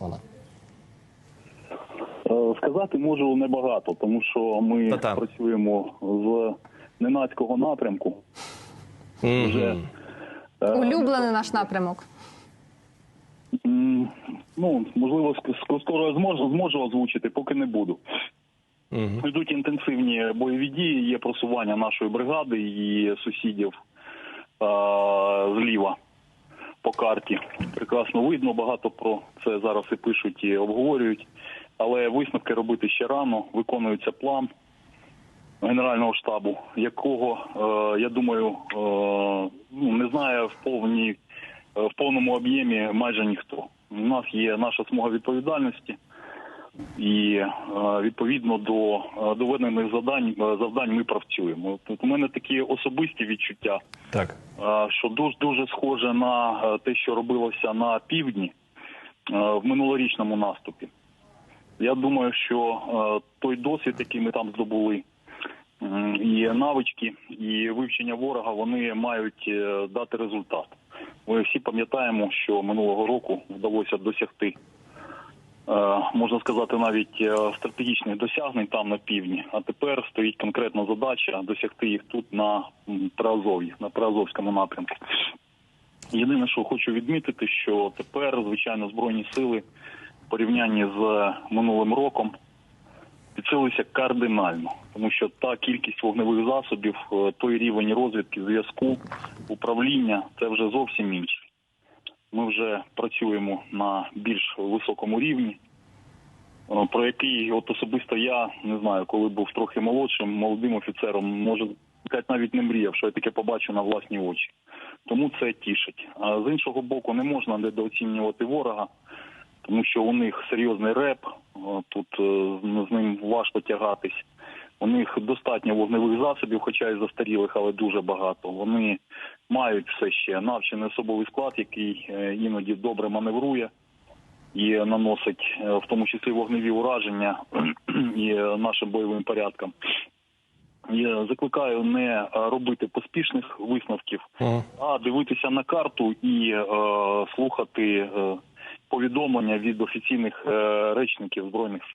вона? Е, Сказати можу небагато, тому що ми Та-та. працюємо з ненацького напрямку. Вже е, Улюблений наш напрямок. ну можливо, ск- ск- скоро я зможу зможу озвучити, поки не буду. Мгм. Йдуть інтенсивні бойові дії, є просування нашої бригади і сусідів е, зліва по карті. Прекрасно видно, багато про це зараз і пишуть, і обговорюють. Але висновки робити ще рано. Виконується план Генерального штабу, якого е, я думаю, е, ну не знає в повній е, в повному об'ємі майже ніхто. У нас є наша смуга відповідальності. І е, відповідно до е, доведених завдань е, завдань ми працюємо. Тут у мене такі особисті відчуття, Так. що дуже дуже схоже на те, що робилося на півдні в минулорічному наступі. Я думаю, що той досвід, який ми там здобули, і навички, і вивчення ворога, вони мають дати результат. Ми всі пам'ятаємо, що минулого року вдалося досягти можна сказати, навіть е, стратегічних досягнень там на півдні. А тепер стоїть конкретна задача досягти їх тут на Приазов'ї, на Приазовському напрямку. Єдине, що хочу відмітити, що тепер, звичайно, збройні сили в порівнянні з минулим роком підсилилися кардинально, тому що та кількість вогневих засобів, е, той рівень розвідки, зв'язку, управління це вже зовсім інший. Ми вже працюємо на більш високому рівні, е, про який от особисто я не знаю, коли був трохи молодшим, молодим офіцером, може навіть не мріяв, що я таке побачу на власні очі. Тому це тішить. А з іншого боку, не можна недооцінювати ворога, тому що у них серйозний реп, е, тут е, з ним важко тягатись. У них достатньо вогневих засобів, хоча й застарілих, але дуже багато. Вони мають все ще навчений особовий склад, який е, іноді добре маневрує і наносить е, в тому числі вогневі ураження і е, нашим бойовим порядкам. Я закликаю не робити поспішних висновків, а дивитися на карту і е, слухати е, повідомлення від офіційних е, речників збройних.